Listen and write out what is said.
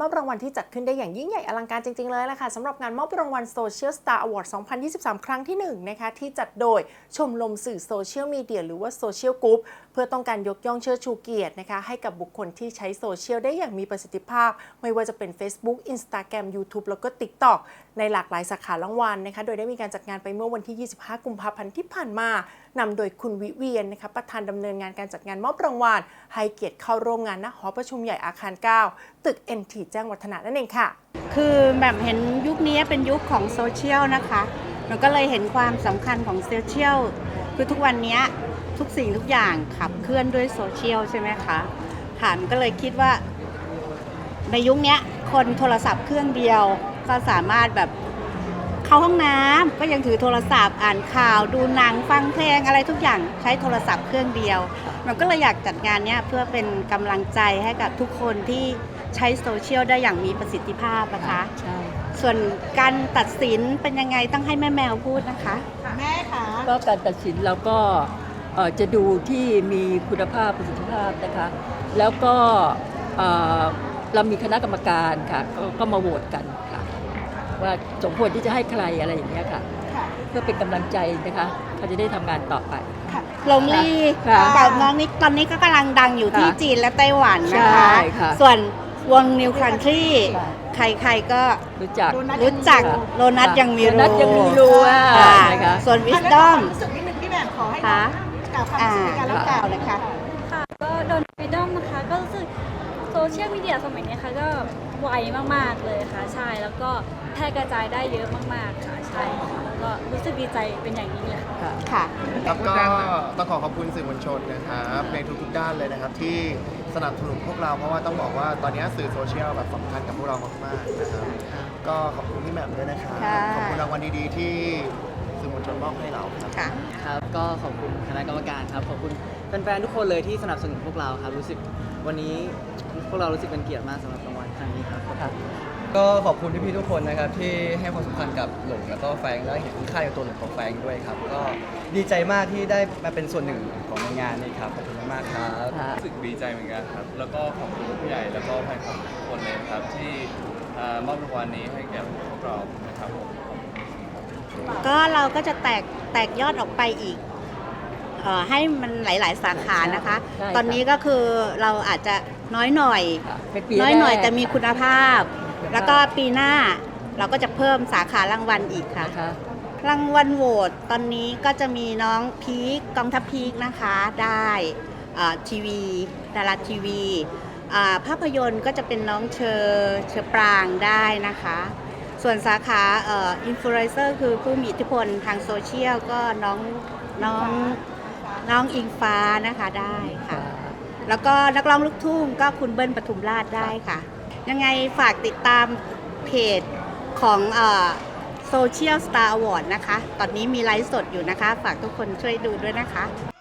มอบรางวัลที่จัดขึ้นได้อย่างยิ่งใหญ่อลังการจริง ๆ เลยละค่ะสำหรับงานมอบรางวัล Social Star Award 2023 ครั้งที่1นะคะที่จัดโดยชมรมสื่อโซเชียลมีเดียหรือว่าโซเพื่อต้องการยกย่องเชิดชูเกียรตินะคะให้กับบุคคลที่ใช้โซเชียลได้อย่างมีประสิทธิภาพ ไม่ว่าจะเป็น Facebook Instagram YouTube แล้วก็ TikTok ในหลากหลายสาขารางวัลนะคะโดยได้มีการจัดงานไปเมื่อวันที่ 25 กุมภาพันธ์ที่ผ่านมานำโดยคุณวิเวียนนะคะประธานดำเนินงานการจัดงานมอบรางวัลให้เกียรติเข้าร่วมงานณหอประชุมใหญ่อาคาร 9 ตึก NT แจ้งวัฒนะนั่นเองค่ะ คือแบบเห็นยุคนี้เป็นยุคของโซเชียลนะคะมันก็เลยเห็นความสำคัญของโซเชียลคือทุกวันนี้ ทุกสิ่งทุกอย่างขับเคลื่อนด้วยโซเชียลใช่ไหมคะฐานก็เลยคิดว่า ในยุคนี้คนโทรศัพท์เครื่องเดียวก็สามารถแบบเข้าห้องน้ำก็ยังถือโทรศัพท์อ่านข่าว ดูหนังฟังเพลงอะไรทุกอย่างใช้โทรศัพท์เครื่องเดียว มันก็เลยอยากจัดงานเนี้ยเพื่อเป็นกำลังใจให้กับทุกคนที่ใช้โซเชียลได้อย่างมีประสิทธิภาพนะคะใช่ส่วนการตัดสินเป็นยังไงต้องให้แม่แมวพูดนะคะ แม่คะก็การตัดสินเราก็เอ่อ จะดูที่มีคุณภาพประสิทธิภาพนะคะ แล้วก็เอ่อเรามีคณะกรรมการค่ะกก็มาโหวตกันค่ะ ว่าสมควรที่จะให้ใครอะไรอย่างเงี้ยค่ะค่ะเพื่อเป็นกำลังใจนะคะเขาจะได้ทำงานต่อไป ลงลีค่ะกับน้องนิกตอนนี้ก็กำลังดังอยู่ที่ค่ะจีนและไต้หวันนะคะ ใช่ค่ะ ส่วนวงนิวคันทรีค่ะใครๆก็รู้จักโดนัทรู้จักค่ะโลนัทยังมีโดนัทยังมีรูอะค่ะนะคะ ส่วนวิสอะดอมแล้วความรู้สึกนิดนึงพี่แหม่มขอให้ค่ะ กล่าวความรู้สึกในการรับกล่าวเลยค่ะค่ะก็โดนฟรีดอมนะคะ ก็รู้สึกโซเชียลมีเดียสมัยนี้ค่ะก็ไวมากๆเลยค่ะใช่แล้วก็แพร่กระจายได้เยอะมากๆค่ะใช่ค่ะแล้วก็รู้สึกดีใจเป็นอย่างยิ่งเลยค่ะค่ะค่ะครับก็ต้องขอขอบคุณสื่อมวลชนนะครับในทุกๆด้านเลยนะครับที่สนับสนุนพวกเราเพราะว่าต้องบอกว่าตอนนี้สื่อโซเชียลแบบสำคัญกับพวกเรามากๆนะครับก็ขอบคุณพี่แหม่มด้วยนะครับค่ะขอบคุณรางวัลดีๆที่สื่ อมวลชนมอบให้เราครับค่ะ ครับก็ขอบคุณคณะกรรมการครับขอบคุณแฟนๆทุกคนเลยที่สนับสนุนพวกเราครับรู้สึกวันนี้พวกเรารู้สึกเป็นเกียรติมากสำหรับรางวัลครั้งนี้ครับขอบคุณก็ขอบคุณพี่ๆทุกคนนะครับที่ให้ความสำคัญกับหลงแล้วก็แฟรงค์และเห็นคุณค่าในตัวหลงของแฟรงค์ด้วยครับ ก็ดีใจมากที่ได้มาเป็นส่วนหนึ่งของงานนี้ครับขอบคุณมากๆครับ รู้สึกดีใจเหมือนกันครับ แล้วก็ขอบคุณผู้ใหญ่แล้วก็แฟนคลับทุกคนเลยนะครับที่เอ่อมอบรางวัลนี้ให้แก่พวกเรานะครับผม ก็เราก็จะแตกแตกยอดออกไปอีกเอ่อให้มันหลาย ๆ สาขานะคะ ใช่ค่ะตอนนี้ก็คือเราอาจจะน้อยหน่อย ค่ะเป็นปีน้อยหน่อยแรก แต่มีคุณภาพคุณภาพแล้วก็ปีหน้าเราก็จะเพิ่มสาขารางวัลอีกค่ะ นะคะรางวัลโหวตตอนนี้ก็จะมีน้องพีคกองทัพพีคนะคะได้อ่าทีวีดาราทีวีอ่าภาพยนตร์ก็จะเป็นน้องเชอเชอปรางได้นะคะ ส่วนสาขาอินฟลูเอนเซอร์คือผู้มีอิทธิพลทางโซเชียลก็น้องน้องน้องอิงฟ้านะคะได้ค่ะ แล้วก็นักร้องลูกทุ่งก็คุณเบิ้ลปทุมราชได้ค่ะ ยังไงฝากติดตามเพจของโซเชียลสตาร์อวอร์ดนะคะ ตอนนี้มีไลฟ์สดอยู่นะคะ ฝากทุกคนช่วยดูด้วยนะคะ